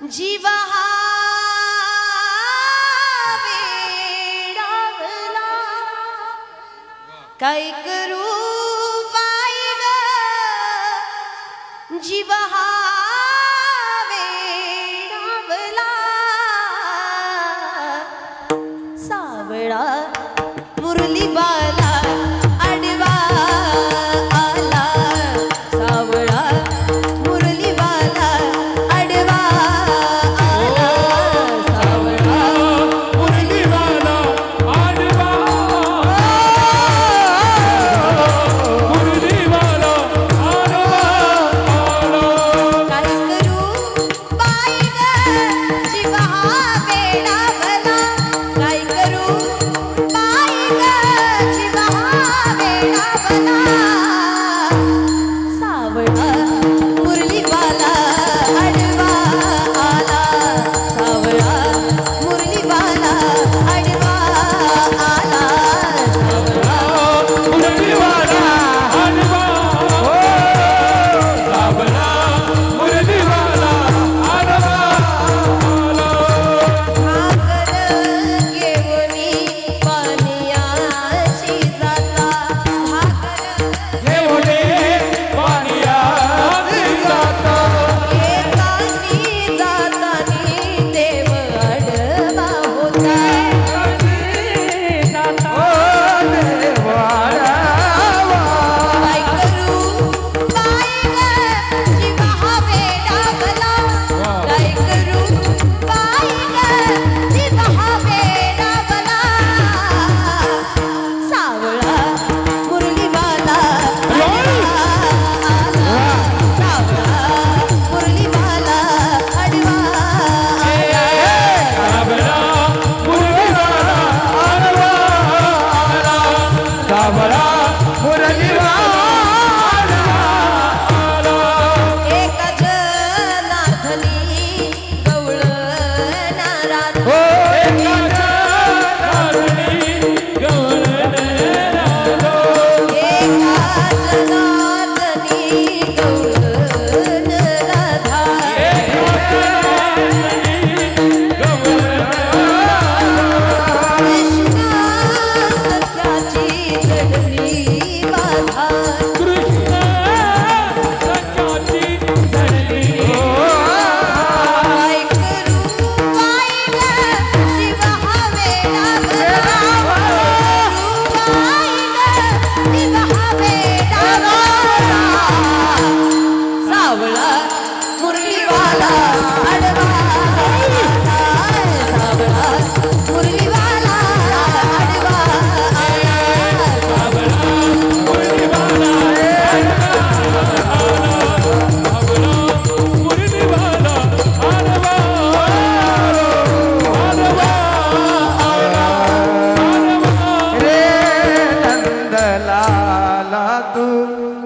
जीव हा वेडावला काय करू पाय ग जीव हा सावळा मुरली बाल Bye.